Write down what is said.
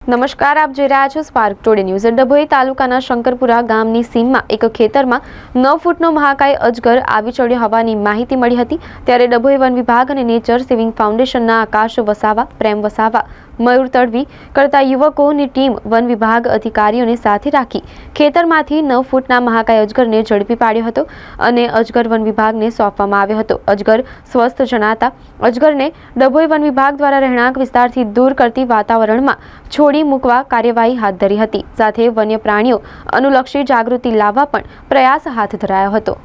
નમસ્કાર, આપ જોઈ રહ્યા છો સ્પાર્ક ટુડે ન્યૂઝ ડભોઈ તાલુકાના શંકરપુરા ગામની સીમમાં એક ખેતરમાં નવ ફૂટનો મહાકાય અજગર આવી ચડ્યો હોવાની માહિતી મળી હતી. ત્યારે ડભોઈ વન વિભાગ અને નેચર સેવિંગ ફાઉન્ડેશનના આકાશ વસાવા, પ્રેમ વસાવા, મયુર તડવી કરતા યુવકોની ટીમ વન વિભાગ અધિકારીઓને સાથે રાખી ખેતરમાંથી નવ ફૂટના મહાકાય અજગરને ઝડપી પાડ્યો હતો અને અજગર વન વિભાગને સોંપવામાં આવ્યો હતો. અજગર સ્વસ્થ જણાતા અજગરને ડભોઈ વન વિભાગ દ્વારા રહેણાંક વિસ્તારથી દૂર કરતી વાતાવરણમાં છોડી મૂકવા કાર્યવાહી હાથ ધરી હતી. સાથે વન્ય પ્રાણીઓ અનુલક્ષી જાગૃતિ લાવવા પણ પ્રયાસ હાથ ધરાયો હતો.